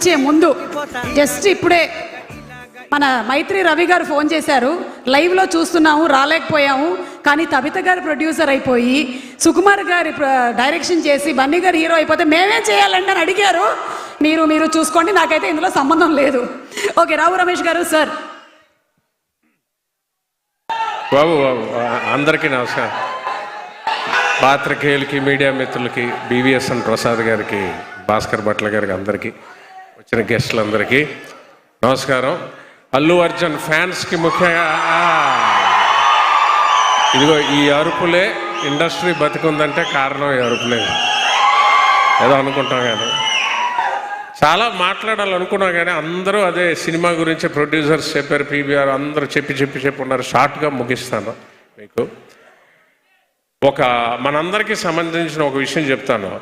వచ్చే ముందు జస్ట్ ఇప్పుడే మన మైత్రి రవి గారు ఫోన్ చేశారు. లైవ్లో చూస్తున్నాము రాలేకపోయాము. కానీ తబిత గారు ప్రొడ్యూసర్ అయిపోయి సుకుమార్ గారి డైరెక్షన్ చేసి బన్నీ గారు హీరో అయిపోతే మేమేం చేయాలండి అని అడిగారు. మీరు మీరు చూసుకోండి నాకైతే ఇందులో సంబంధం లేదు. ఓకే రావు రమేష్ గారు సార్ బాబు బాబు అందరికీ నమస్కారం. పాత్రికేయులకి మీడియా మిత్రులకి బీవీఎస్ఎన్ ప్రసాద్ గారికి భాస్కర్ భట్ల గారికి అందరికీ. వచ్చిన గెస్టులందరికీ నమస్కారం. అల్లు అర్జున్ ఫ్యాన్స్కి ముఖ్యంగా ఇదిగో ఈ అరుపులే ఇండస్ట్రీ బతికుందంటే కారణం ఈ అరుపులే. ఏదో అనుకుంటాం కానీ చాలా మాట్లాడాలనుకున్నా కానీ అందరూ అదే సినిమా గురించి ప్రొడ్యూసర్స్ చెప్పారు పీబీఆర్ అందరూ చెప్పి చెప్పి చెప్పి ఉన్నారు. షార్ట్గా ముగిస్తాను మీకు. ఒక మనందరికీ సంబంధించిన ఒక విషయం చెప్తాను.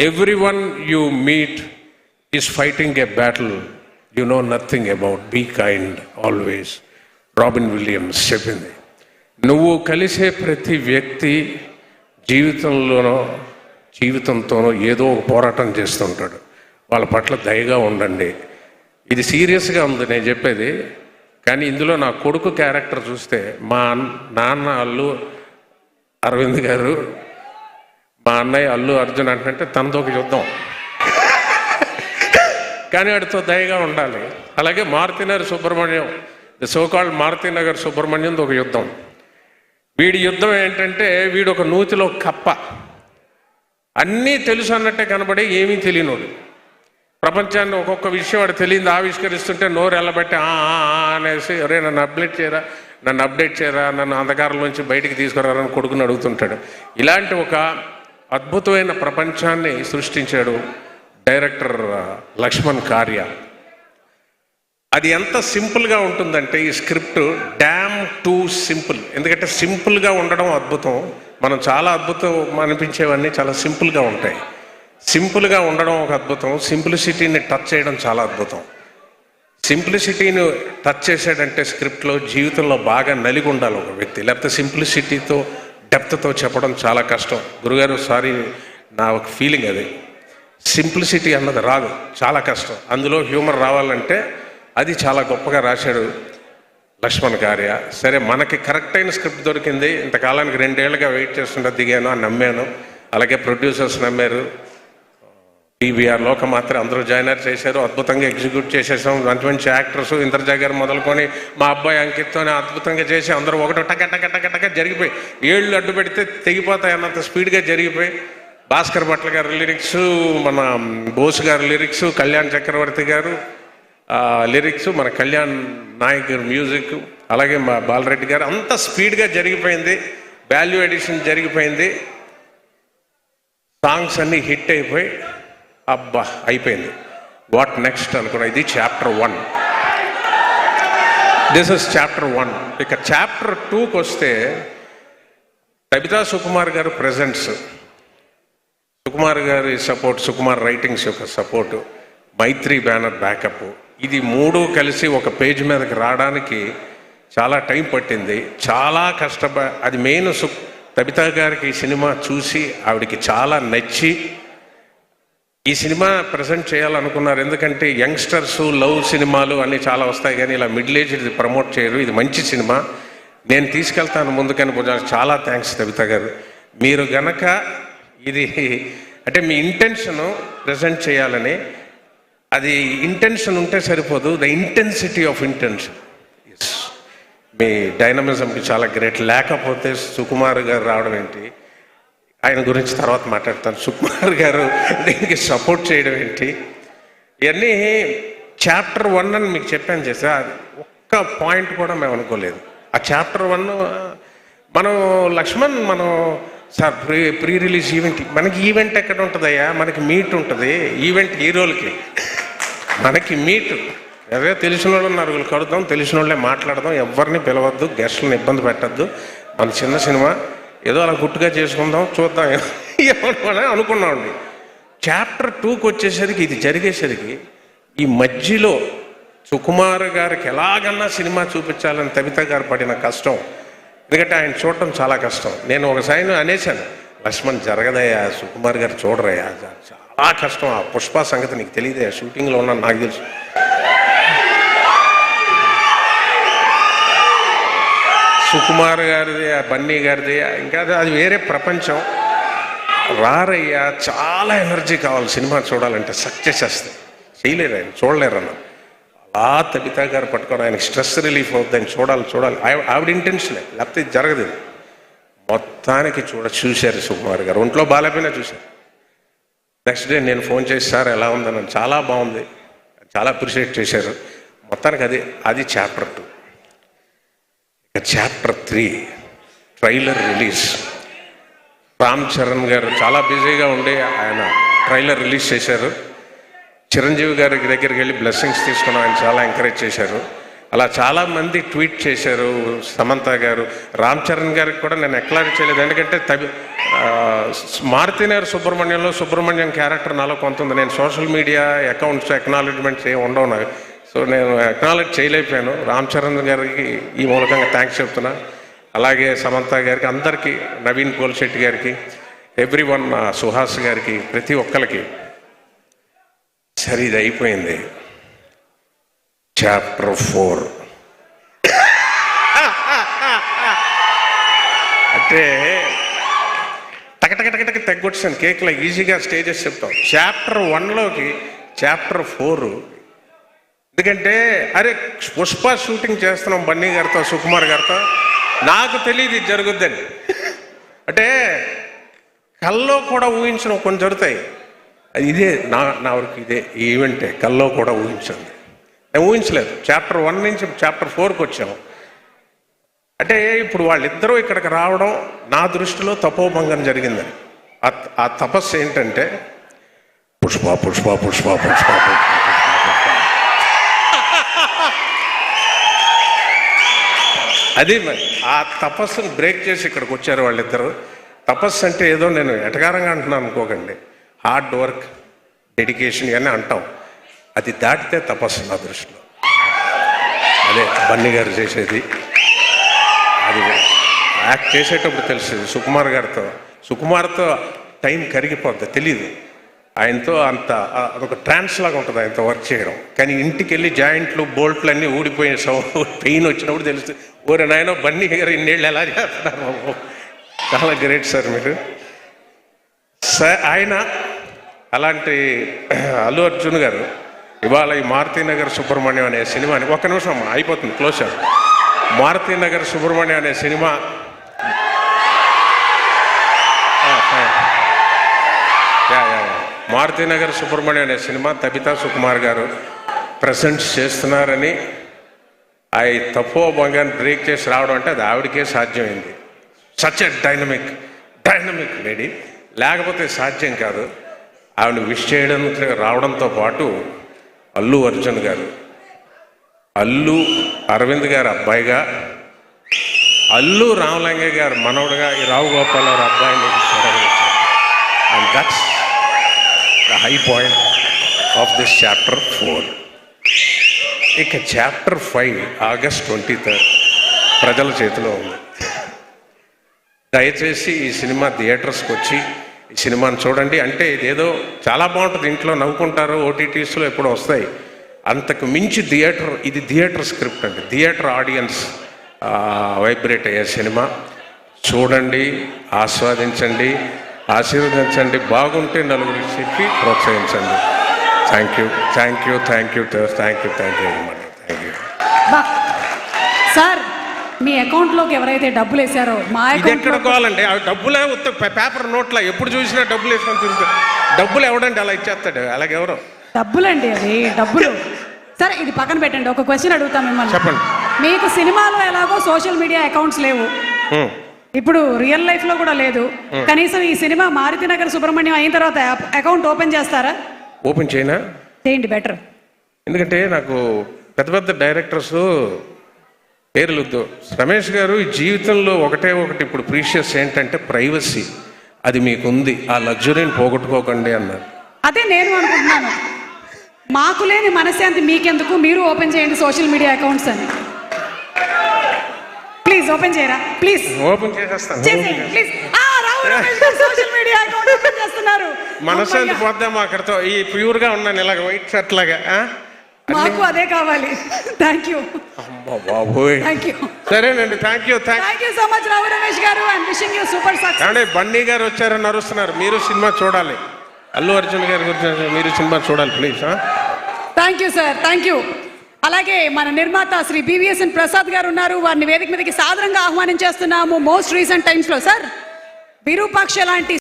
Every one you meet is fighting a battle you know nothing about be kind always Robin Williams చెప్పింది. నువ్వు కలిసే ప్రతి వ్యక్తి జీవితంలోనో జీవితంతోనో ఏదో ఒక పోరాటం చేస్తుంటాడు. వాళ్ళ పట్ల దయగా ఉండండి. ఇది సీరియస్గా ఉంది నేను చెప్పేది. కానీ ఇందులో నా కొడుకు క్యారెక్టర్ చూస్తే మా నాన్న అల్లు అరవింద్ గారు మా అన్నయ్య అల్లు అర్జున్ అంటే తనతో ఒక యుద్ధం. కానీ వాడితో దయగా ఉండాలి. అలాగే Marutinagar Subramanyam the so called Marutinagar Subramanyam ఒక యుద్ధం. వీడి యుద్ధం ఏంటంటే వీడు ఒక నూతిలో కప్ప. అన్నీ తెలుసు అన్నట్టే కనబడే ఏమీ తెలియనోడు. ప్రపంచాన్ని ఒక్కొక్క విషయం వాడు తెలియదు ఆవిష్కరిస్తుంటే నోరు ఎల్లబెట్టి అనేసి అరే నన్ను అప్డేట్ చేయరా? నన్ను అప్డేట్ చేయరా? నన్ను అంధకారంలోంచి బయటికి తీసుకురారని కొడుకుని అడుగుతుంటాడు. ఇలాంటి ఒక అద్భుతమైన ప్రపంచాన్ని సృష్టించాడు డైరెక్టర్ లక్ష్మణ్ కార్య. అది ఎంత సింపుల్గా ఉంటుందంటే ఈ స్క్రిప్ట్ డ్యామ్ టూ సింపుల్. ఎందుకంటే సింపుల్గా ఉండడం అద్భుతం. మనం చాలా అద్భుతం అనిపించేవన్నీ చాలా సింపుల్గా ఉంటాయి. సింపుల్గా ఉండడం ఒక అద్భుతం. సింప్లిసిటీని టచ్ చేయడం చాలా అద్భుతం. సింప్లిసిటీని టచ్ చేసాడంటే స్క్రిప్ట్లో జీవితంలో బాగా నలిగి ఉండాలి ఒక వ్యక్తి. లేకపోతే సింప్లిసిటీతో డెప్త్తో చెప్పడం చాలా కష్టం. గురుగారు సారీ నా ఒక ఫీలింగ్ అది. సింప్లిసిటీ అన్నది రాదు చాలా కష్టం. అందులో హ్యూమర్ రావాలంటే అది చాలా గొప్పగా రాశాడు లక్ష్మణ్ కార్య సరే మనకి కరెక్ట్ అయిన స్క్రిప్ట్ దొరికింది. ఇంతకాలానికి రెండేళ్ళుగా వెయిట్ చేస్తుంటే దిగాను అని నమ్మాను. అలాగే ప్రొడ్యూసర్స్ నమ్మారు. పీవీఆర్ లోకమాత్ర అందరూ జాయినర్ చేశారు. అద్భుతంగా ఎగ్జిక్యూట్ చేసేసాం. మంచి మంచి యాక్టర్స్ ఇంద్రజా గారు మొదలుకొని మా అబ్బాయి అంకిత్తోని అద్భుతంగా చేసి అందరూ ఒకటి టక టక టక టక జరిగిపోయి ఏళ్ళు అడ్డు పెడితే తెగిపోతాయి అన్నంత స్పీడ్గా జరిగిపోయి భాస్కర్ భట్ల గారి లిరిక్స్ మన బోస్ గారి లిరిక్స్ కళ్యాణ్ చక్రవర్తి గారు లిరిక్స్ మన కళ్యాణ్ నాయక్ మ్యూజిక్ అలాగే మా బాలరెడ్డి గారు అంత స్పీడ్గా జరిగిపోయింది వాల్యూ ఎడిషన్ జరిగిపోయింది. సాంగ్స్ అన్నీ హిట్ అయిపోయి అబ్బా అయిపోయింది. వాట్ నెక్స్ట్ అనుకున్నా ఇది chapter one this is chapter one ఇక చాప్టర్ టూకి వస్తే కవితా సుకుమార్ గారు ప్రజెంట్స్ సుకుమార్ గారి సపోర్ట్ సుకుమార్ రైటింగ్స్ యొక్క సపోర్టు మైత్రి బ్యానర్ బ్యాకప్. ఇది మూడు కలిసి ఒక పేజ్ మీదకి రావడానికి చాలా టైం పట్టింది. చాలా కష్టప అది మెయిన్ సు కవితా గారికి ఈ సినిమా చూసి ఆవిడికి చాలా నచ్చి ఈ సినిమా ప్రజెంట్ చేయాలనుకున్నారు. ఎందుకంటే యంగ్స్టర్స్ లవ్ సినిమాలు అన్నీ చాలా వస్తాయి కానీ ఇలా మిడిల్ ఏజ్ ఇది ప్రమోట్ చేయరు. ఇది మంచి సినిమా. నేను తీసుకెళ్తాను ముందుకని భుజానికి చాలా థ్యాంక్స్ కవిత గారు. మీరు గనక ఇది అంటే మీ ఇంటెన్షన్ ప్రజెంట్ చేయాలని అది ఇంటెన్షన్ ఉంటే సరిపోదు ద ఇంటెన్సిటీ ఆఫ్ ఇంటెన్షన్ మీ డైనమిజంకి చాలా గ్రేట్ లేకపోతే సుకుమార్ గారు రావడం ఏంటి? ఆయన గురించి తర్వాత మాట్లాడతాను. సుకుమార్ గారు దీనికి సపోర్ట్ చేయడం ఏంటి? ఇవన్నీ చాప్టర్ వన్ అని మీకు చెప్పాను చేసా ఒక్క పాయింట్ కూడా మేము అనుకోలేదు. ఆ చాప్టర్ వన్ మనం లక్ష్మణ్ మనం sir pre pre release event మనకి ఈవెంట్ ఎక్కడ ఉంటుందయ్యా? మనకి మీట్ ఉంటుంది. ఈవెంట్ హీరోలకి మనకి మీట్ అదే తెలిసిన వాళ్ళు నరుగులు కడుదాం తెలిసిన వాళ్ళే మాట్లాడదాం. ఎవరిని పిలవద్దు గెస్ట్లను ఇబ్బంది పెట్టద్దు. మన చిన్న సినిమా. ఏదో అలా గుట్టుగా చేసుకుందాం చూద్దాం. ఏమని అనుకున్నామండి. చాప్టర్ టూకి వచ్చేసరికి ఇది జరిగేసరికి ఈ మధ్యలో సుకుమార్ గారికి ఎలాగన్నా సినిమా చూపించాలని తబిత గారు పడిన కష్టం ఎందుకంటే ఆయన చూడటం చాలా కష్టం. నేను ఒకసారి అనేశాను. లక్ష్మణ్ జరగదయ్యా సుకుమార్ గారు చూడరయ్యా చాలా కష్టం. ఆ పుష్ప సంగతి నీకు తెలియదయ్యా షూటింగ్లో ఉన్నాను నాకు తెలుసు. సుకుమార్ గారిది ఆ బన్నీ గారిది ఇంకా అది- వేరే ప్రపంచం. రారయ్యా చాలా ఎనర్జీ కావాలి సినిమా చూడాలంటే సక్సెస్ చేస్తాయి చేయలేరు ఆయన చూడలేరు అన్న ఆ తబితా గారు పట్టుకోవడం ఆయనకి స్ట్రెస్ రిలీఫ్ అవుతుందని చూడాలి చూడాలి. ఆవిడ ఇంటెన్షనే లేకపోతే ఇది జరగదు. మొత్తానికి చూడ చూశారు సుకుమార్ గారు. ఒంట్లో బాగాలేపోయినా చూశారు. నెక్స్ట్ డే నేను ఫోన్ చేసి సార్ ఎలా ఉందని చాలా బాగుంది. చాలా అప్రిషియేట్ చేశారు. మొత్తానికి అది అది చాప్టర్ టూ ఇక chapter three trailer release Ram Charan గారు చాలా బిజీగా ఉండి ఆయన ట్రైలర్ రిలీజ్ చేశారు. చిరంజీవి గారి దగ్గరికి వెళ్ళి బ్లెస్సింగ్స్ తీసుకున్నాం. ఆయన చాలా ఎంకరేజ్ చేశారు. అలా చాలామంది ట్వీట్ చేశారు సమంత గారు. రామ్ చరణ్ గారికి కూడా నేను ఎక్లాడ్ చేయలేదు. ఎందుకంటే తవి మారుతినేరు సుబ్రహ్మణ్యంలో సుబ్రహ్మణ్యం క్యారెక్టర్ నాలో కొంత ఉంది. నేను సోషల్ మీడియా అకౌంట్స్ ఎక్నాలజ్మెంట్స్ ఏమి ఉండవు నాకు. సో నేను ఎక్నాలజ్ చేయలేకపోయాను. రామ్ చరణ్ గారికి ఈ మూలకంగా థ్యాంక్స్ చెప్తున్నా. అలాగే సమంత గారికి అందరికీ నవీన్ పోల్శెట్టి గారికి ఎవ్రీ వన్ సుహాస్ గారికి ప్రతి ఒక్కరికి సరే ఇది అయిపోయింది చాప్టర్ ఫోర్ అంటే టక తగ్గొచ్చాను కేక్లో ఈజీగా స్టేజెస్ చెప్తాం. చాప్టర్ వన్లోకి చాప్టర్ ఫోర్ ఎందుకంటే అరే పుష్ప షూటింగ్ చేస్తున్నాం బన్నీ గారితో సుకుమార్ గారితో. నాకు తెలియదు ఇది జరుగుద్దని. అంటే కల్లో కూడా ఊహించడం కొన్ని జరుగుతాయి. అది ఇదే నా నా వరకు ఇదే ఈ ఈవెంటే కల్లో కూడా ఊహించింది నేను ఊహించలేదు. చాప్టర్ వన్ నుంచి చాప్టర్ ఫోర్కి వచ్చాము అంటే ఇప్పుడు వాళ్ళిద్దరూ ఇక్కడికి రావడం నా దృష్టిలో తపోభంగం జరిగిందని ఆ- తపస్సు ఏంటంటే పుష్ప పుష్ప పుష్ప పుష్ప. అది మరి ఆ తపస్సును బ్రేక్ చేసి ఇక్కడికి వచ్చారు వాళ్ళిద్దరు. తపస్సు అంటే ఏదో నేను ఎటకారంగా అంటున్నాను అనుకోకండి. హార్డ్ వర్క్ డెడికేషన్ అని అంటాం. అది దాటితే తపస్సు నా దృష్టిలో. అదే బన్నీ గారు చేసేది. అది యాక్ట్ చేసేటప్పుడు తెలిసింది సుకుమార్ గారితో. సుకుమార్తో టైం కరిగిపోద్ది తెలియదు ఆయనతో అంత అదొక ట్రాన్స్ లాగా ఉంటుంది ఆయనతో వర్క్ చేయడం. కానీ ఇంటికి వెళ్ళి జాయింట్లు బోల్ట్లు అన్నీ ఊడిపోయిన పెయిన్ వచ్చినప్పుడు తెలుస్తుంది ఓరే నాయన బన్నీ గారు ఇన్నేళ్ళు ఎలా చేస్తున్నారు చాలా గ్రేట్ సార్ మీరు. సార్ ఆయన అలాంటి అల్లు అర్జున్ గారు ఇవాళ ఈ మారుతినగర్ సుబ్రహ్మణ్యం అనే సినిమాని ఒక్క నిమిషం అమ్మా, అయిపోతుంది క్లోజ్ చేద్దాం మారుతినగర్ సుబ్రహ్మణ్యం అనే సినిమా. మారుతీనగర్ యా, యా, సుబ్రహ్మణ్యం అనే సినిమా తబితా సుకుమార్ గారు ప్రజెంట్స్ చేస్తున్నారని ఆ తపోభంగాన్ని బ్రేక్ చేసి రావడం అంటే అది ఆవిడకే సాధ్యమైంది. Such a dynamic dynamic lady లేకపోతే సాధ్యం కాదు. ఆవిడ విష్ చేయడం రావడంతో పాటు అల్లు అర్జున్ గారు అల్లు అరవింద్ గారు అబ్బాయిగా అల్లు రామలింగ గారు మనవడుగా ఈ రావు గోపాలరావు అబ్బాయిని and that's the high point of this chapter four ఇక chapter five August twenty third ప్రజల చేతిలో ఉంది. దయచేసి ఈ సినిమా థియేటర్స్కి వచ్చి ఈ సినిమాని చూడండి. అంటే ఇదేదో చాలా బాగుంటుంది. ఇంట్లో నవ్వుకుంటారు ఓటీటీస్లో ఎప్పుడు వస్తాయి. అంతకు మించి థియేటర్ ఇది థియేటర్ స్క్రిప్ట్ అండి. థియేటర్ ఆడియన్స్ వైబ్రేట్ అయ్యే సినిమా. చూడండి ఆస్వాదించండి ఆశీర్వదించండి బాగుంటే నలుగురికి చెప్పి ప్రోత్సహించండి. Thank you thank you thank you thank you thank you thank you sir మీ అకౌంట్లోకి ఎవరైతే డబ్బులు వేశారో మా ఇది ఎక్కడ కావాలండి ఆ డబ్బులే ఉత్త పేపర్ నోట్ల ఎప్పుడు చూసినా డబ్బులు వేసుకొని తిరుగుతాడు డబ్బులు ఎవడండి అలా ఇచ్చేస్తాడు అలాగే ఎవరు. డబ్బులండి అవి డబ్బులు. సరే ఇది పక్కన పెట్టండి ఒక క్వశ్చన్ అడుగుతా మిమ్మల్ని. చెప్పండి. మీకు సినిమాలో ఎలాగో సోషల్ మీడియా అకౌంట్స్ లేవు. ఇప్పుడు రియల్ లైఫ్లో కూడా లేదు. కనీసం ఈ సినిమా మారుతి నగర్ సుబ్రహ్మణ్యం అయిన తర్వాత అకౌంట్ ఓపెన్ చేస్తారా? ఓపెన్ చేయనా? చేయండి బెటర్ ఎందుకంటే నాకు పెద్ద పెద్ద డైరెక్టర్స్ పేర్లు వద్దు రమేష్ గారు ఈ జీవితంలో ఒకటే ఒకటి ఇప్పుడు ప్రీషియస్ ఏంటంటే ప్రైవసీ. అది మీకుంది. ఆ లగ్జరీని పోగొట్టుకోకండి అన్నారు. అదే నేను అనుకుంటున్నాను. మాకు లేని మనశ్శాంతి మీకెందుకు? మీరు ఓపెన్ చేయండి సోషల్ మీడియా అకౌంట్స్ అని. ప్లీజ్ ఓపెన్ చేయరా? ప్లీజ్. ఓపెన్ చేసేస్తాను. చేసేయండి ప్లీజ్. ఆ రావు రమేష్ గారు సోషల్ మీడియా అకౌంట్ ఓపెన్ చేస్తున్నారు. మనశ్శాంతి. పోద్దామా అక్కడితో. ఈ ప్యూర్గా ఉన్నాను ఇలాగ వైట్ షర్ట్ లాగా? మాకు అదే కావాలి. థ్యాంక్ యూ బాబోయ్. థ్యాంక్ యూ సరేనండి thank you thank you so much Rao Ramesh గారు. And wishing you super success అంటే బండి గారు వచ్చారని అరుస్తున్నారు మీరు సినిమా చూడాలి. అల్లు అర్జున్ గారి గురించి మీరు సినిమా చూడాలి please thank you sir thank you అలాగే మన నిర్మాత శ్రీ బివిఎస్ఎన్ ప్రసాద్ గారు ఉన్నారు. వారిని వేదిక మీదకి సాదరంగా ఆహ్వానించేస్తున్నాము మోస్ట్ రీసెంట్ టైమ్స్లో సార్ విరూపాక్ష లాంటి